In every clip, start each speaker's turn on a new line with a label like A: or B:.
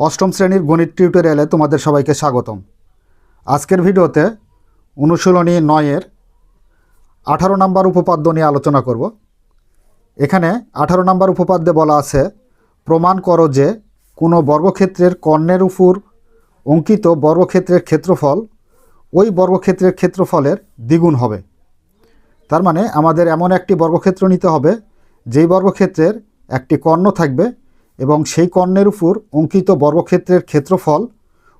A: অষ্টম শ্রেণির গণিত টিউটোরিয়ালে তোমাদের সবাইকে স্বাগতম। আজকের ভিডিওতে অনুশীলনী নয়ের আঠারো নাম্বার উপপাদ্য নিয়ে আলোচনা করব। এখানে আঠারো নাম্বার উপপাদ্যে বলা আছে, প্রমাণ করো যে কোনো বর্গক্ষেত্রের কর্ণের উপর অঙ্কিত বর্গক্ষেত্রের ক্ষেত্রফল ওই বর্গক্ষেত্রের ক্ষেত্রফলের দ্বিগুণ হবে। তার মানে আমাদের এমন একটি বর্গক্ষেত্র নিতে হবে, যেই বর্গক্ষেত্রের একটি কর্ণ থাকবে এবং সেই কর্ণের উপর অঙ্কিত বর্গক্ষেত্রের ক্ষেত্রফল,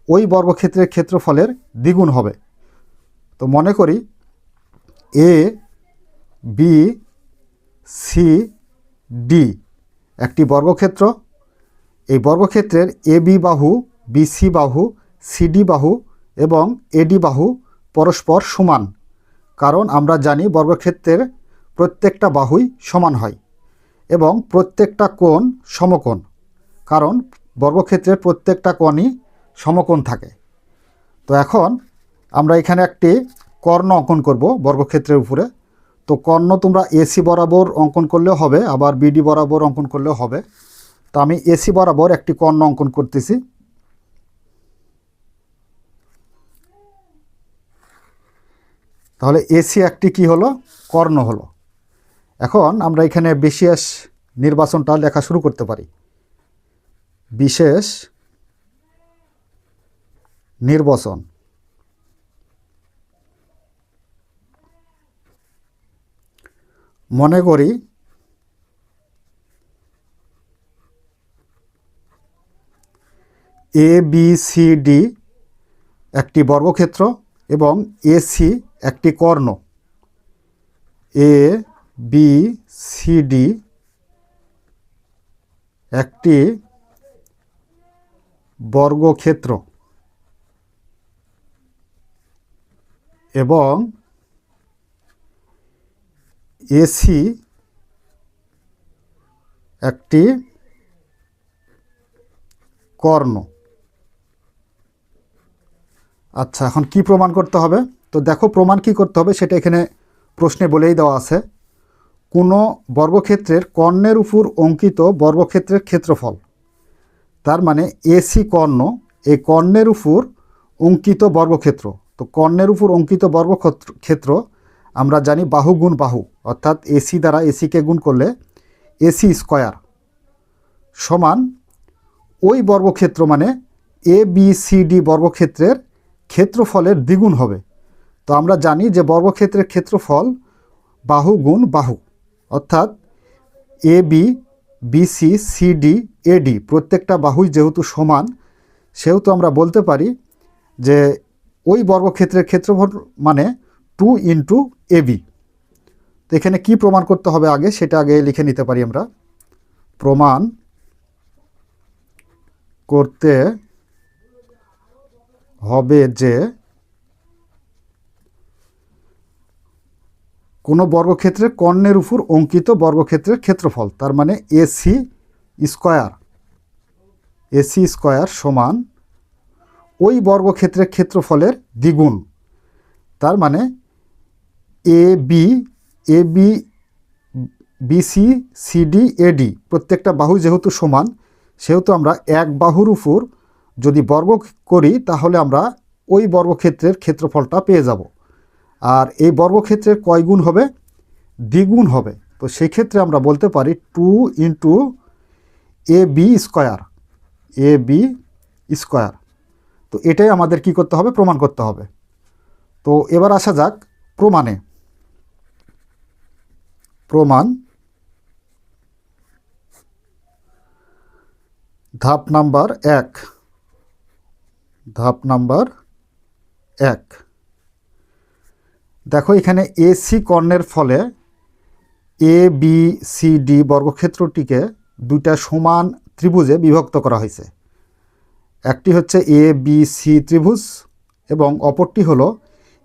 A: ওই বর্গক্ষেত্রের ক্ষেত্রফলের দ্বিগুণ হবে। তো মনে করি এ বি সি ডি একটি বর্গক্ষেত্র। এই বর্গক্ষেত্রের এ বি বাহু বিসি বাহু সিডি বাহু এবং এডি বাহু পরস্পর সমান, কারণ আমরা জানি বর্গক্ষেত্রের প্রত্যেকটা বাহুই সমান হয় এবং প্রত্যেকটা কোণ সমকোণ। কারণ বর্গক্ষেত্রের প্রত্যেকটা কোণই সমকোণ থাকে। তো এখন আমরা এখানে একটি কর্ণ অঙ্কন করব বর্গক্ষেত্রের উপরে। তো কর্ণ তোমরা এসি বরাবর অঙ্কন করলেও হবে, আবার বিডি বরাবর অঙ্কন করলেও হবে। তো আমি এসি বরাবর একটি কর্ণ অঙ্কন করতেছি। তাহলে এসি একটি কি হলো? কর্ণ হলো। এখন আমরা এখানে বিশেষ নির্বাচনটা লেখা শুরু করতে পারি। বিশেষ নির্বাচন। মনে করি এ বি সি ডি একটি বর্গক্ষেত্র এবং এসি একটি কর্ণ। এ বি সি ডি একটি বর্গক্ষেত্র। এবং এসি একটি কর্ণ। আচ্ছা এখন কি প্রমাণ করতে হবে? তো দেখো, প্রমাণ কি করতে হবে সেটা এখানে প্রশ্নে বলেই দেওয়া আছে। কোনো বর্গক্ষেত্রের কর্ণের উপর অঙ্কিত বর্গক্ষেত্রের ক্ষেত্রফল। তার মানে এসি কর্ণ, এই কর্ণের উপর অঙ্কিত বর্গক্ষেত্র। তো কর্ণের উপর অঙ্কিত বর্গক্ষেত্র আমরা জানি বাহু গুণ বাহু, অর্থাৎ এসি দ্বারা এসিকে গুণ করলে এসি স্কয়ার সমান ওই বর্গক্ষেত্র মানে এ, বি, সি, ডি বর্গক্ষেত্রের ক্ষেত্রফলের দ্বিগুণ হবে। তো আমরা জানি যে বর্গক্ষেত্রের ক্ষেত্রফল বাহু গুণ বাহু, অর্থাৎ A, B BC CD AD প্রত্যেকটা বাহুই যেহেতু সমান, সেহেতু আমরা বলতে পারি যে ওই বর্গক্ষেত্রের ক্ষেত্রফল মানে টু ইন্টু এবি তো এখানে কি প্রমাণ করতে হবে আগে? সেটা আগে লিখে নিতে পারি আমরা। প্রমাণ করতে হবে যে কোনো বর্গক্ষেত্রের কর্ণের উপর অঙ্কিত বর্গক্ষেত্রের ক্ষেত্রফল, তার মানে এসি স্কয়ার, এসি স্কয়ার সমান ওই বর্গক্ষেত্রের ক্ষেত্রফলের দ্বিগুণ। তার মানে A B A B BC CD AD প্রত্যেকটা বাহু যেহেতু সমান, সেহেতু আমরা এক বাহুর উপর যদি বর্গ করি, তাহলে আমরা ওই বর্গক্ষেত্রের ক্ষেত্রফলটা পেয়ে যাব। আর এই বর্গক্ষেত্রের কয় গুণ হবে? দ্বিগুণ হবে। তো সেই ক্ষেত্রে আমরা বলতে পারি two into A B square A B square তো এটাই আমাদের কি করতে হবে? প্রমাণ করতে হবে। তো এবার আসা যাক প্রমাণে। প্রমাণ। ধাপ নাম্বার এক। ধাপ নাম্বার এক। দেখো এখানে এসি কর্ণের ফলে এ বি সি ডি বর্গক্ষেত্রটিকে দুইটা সমান ত্রিভুজে বিভক্ত করা হয়েছে। একটি হচ্ছে এ বি সি ত্রিভুজ এবং অপরটি হলো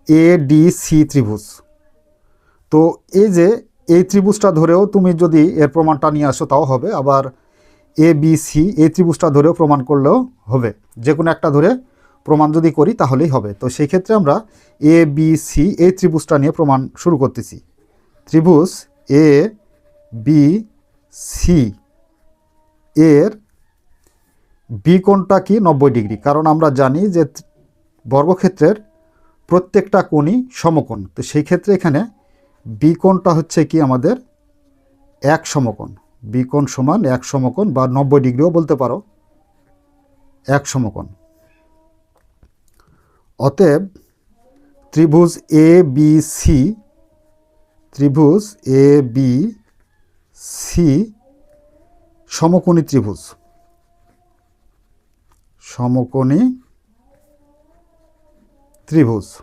A: এ ডি সি ত্রিভুজ। তো এই যে এই ত্রিভুজটা ধরেও তুমি যদি এর প্রমাণটা নিয়ে আসো তাও হবে, আবার এ বি সি এই ত্রিভুজটা ধরেও প্রমাণ করলেও হবে। যে কোনো একটা ধরে প্রমাণ যদি করি তাহলেই হবে। তো সেই ক্ষেত্রে আমরা এ বি সি এই ত্রিভুজটা নিয়ে প্রমাণ শুরু করতেছি। ত্রিভুজ এ বি সি এর বি কোণটা কি? নব্বই ডিগ্রি। কারণ আমরা জানি যে বর্গক্ষেত্রের প্রত্যেকটা কোণই সমকোণ। তো সেই ক্ষেত্রে এখানে বি কোণটা হচ্ছে কি? আমাদের এক সমকোণ। বি কোণ সমান এক সমকোণ বা নব্বই ডিগ্রিও বলতে পারো। এক সমকোণ। অতএব ত্রিভুজ এ বি সি ত্রিভুজ এ বি সি সমকোণী ত্রিভুজ। সমকোণী ত্রিভুজ।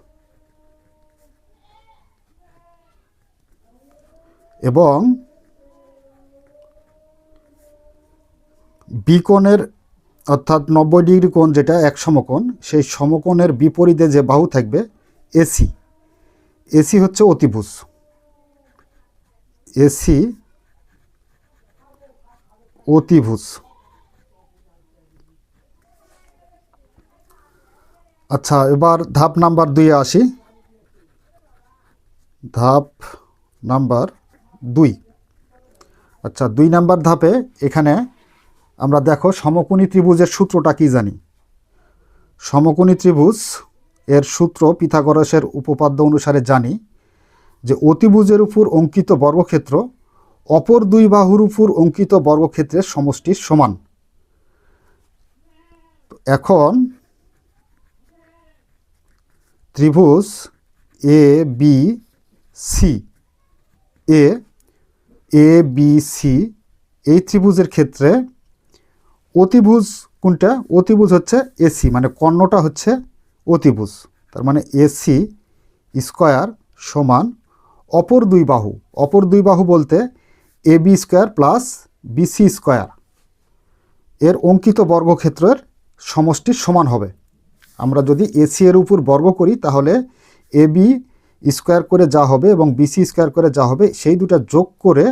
A: এবং বিকোণের অর্থাৎ নব্বই ডিগ্রি কোণ যেটা এক সমকোণ, সেই সমকোণের বিপরীতে যে বাহু থাকবে, এসি। এসি হচ্ছে অতিভুজ। এসি অতিভুজ। আচ্ছা এবার ধাপ নাম্বার দুইয়ে আসি। ধাপ নাম্বার দুই। আচ্ছা দুই নাম্বার ধাপে এখানে আমরা দেখো সমকোণী ত্রিভুজের সূত্রটা কি জানি? সমকোণী ত্রিভুজ এর সূত্র পিথাগোরাসের উপপাদ্য অনুসারে জানি যে অতিভুজের উপর অঙ্কিত বর্গক্ষেত্র অপর দুই বাহুর উপর অঙ্কিত বর্গক্ষেত্রের সমষ্টির সমান। এখন ত্রিভুজ A B C A A B C এই ত্রিভুজের ক্ষেত্রে অতিভুজ কোনটা? অতিভুজ হচ্ছে এসি মানে কর্ণটা হচ্ছে অতিভুজ। তার মানে এসি স্কোয়ার সমান অপর দুই বাহু। অপর দুই বাহু বলতে A B square plus BC square. এর অঙ্কিত বর্গক্ষেত্রের সমষ্টির সমান হবে। আমরা যদি এসি এর উপর বর্গ করি, তাহলে এ বি স্কোয়ার করে যা হবে এবং বিসি স্কোয়ার করে যা হবে, সেই দুটা যোগ করে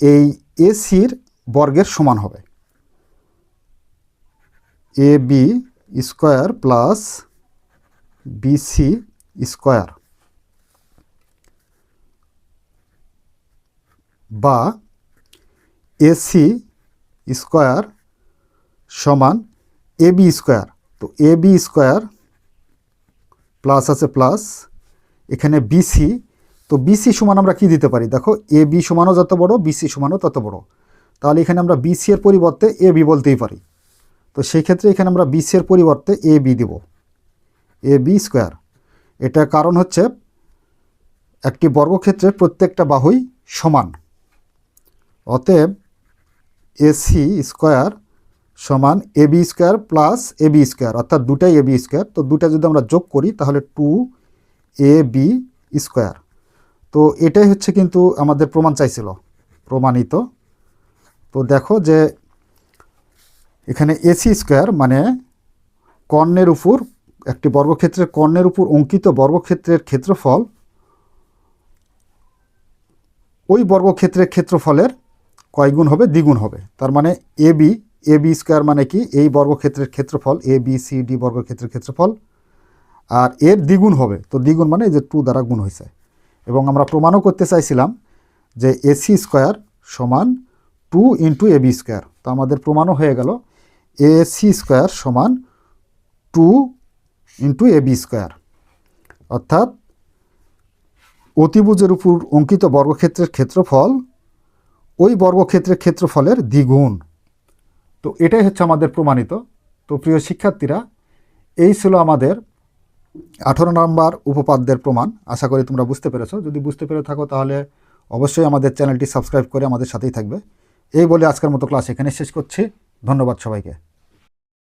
A: এই এসির বর্গের সমান হবে। A B square plus BC square. বা এসি স্কোয়ার সমান এ বি স্কোয়ার। তো এ বি স্কোয়ার প্লাস আছে প্লাস, এখানে বিসি তো বিসি সমান আমরা কি দিতে পারি? দেখো, এ বি সমানও যত বড় বিসি সমানও তত বড়। তাহলে এখানে আমরা বিসি এর পরিবর্তে এ বি বলতেই পারি। তো সেই ক্ষেত্রে এখানে আমরা বিসি এর পরিবর্তে এ বি দেব, এ বি স্কোয়ার। এটা কারণ হচ্ছে একটি বর্গক্ষেত্রের প্রত্যেকটা বাহুই সমান। অতএব এসি স্কোয়ার সমান A B square plus A B square, অর্থাৎ দুটাই এ বি স্কোয়ার। তো দুটা যদি আমরা যোগ করি, তাহলে টু এ বি স্কোয়ার। তো এটাই হচ্ছে কিন্তু আমাদের প্রমাণ চাইছিল, প্রমাণিত। তো দেখো যে এখানে এসি স্কোয়ার মানে কর্ণের উপর, একটি বর্গক্ষেত্রের কর্ণের উপর অঙ্কিত বর্গক্ষেত্রের ক্ষেত্রফল, ওই বর্গক্ষেত্রের ক্ষেত্রফলের কয় গুণ হবে? দ্বিগুণ হবে। তার মানে A B A B square মানে কি? এই বর্গক্ষেত্রের ক্ষেত্রফল, এ, বি, সি, ডি বর্গক্ষেত্রের ক্ষেত্রফল। আর এর দ্বিগুণ হবে। তো দ্বিগুণ মানে এই যে টু দ্বারা গুণ হয়েছে এবং আমরা প্রমাণও করতে চাইছিলাম যে এসি স্কোয়ার সমান two into A B square. তো আমাদের প্রমাণও হয়ে গেল, এ সি স্কোয়ার সমান two into A B square. অর্থাৎ অতিভুজের উপর অঙ্কিত বর্গক্ষেত্রের ক্ষেত্রফল ওই বর্গক্ষেত্রের ক্ষেত্রফলের দ্বিগুণ। তো এটাই হচ্ছে আমাদের প্রমাণিত। তো প্রিয় শিক্ষার্থীরা, এই ছিল আমাদের আঠেরো নম্বর উপপাদ্যের প্রমাণ। আশা করি তোমরা বুঝতে পেরেছ। যদি বুঝতে পেরে থাকো তাহলে অবশ্যই আমাদের চ্যানেলটি সাবস্ক্রাইব করে আমাদের সাথেই থাকবে। এই বলে আজকের মতো ক্লাস এখানে শেষ করছি। ধন্যবাদ সবাইকে।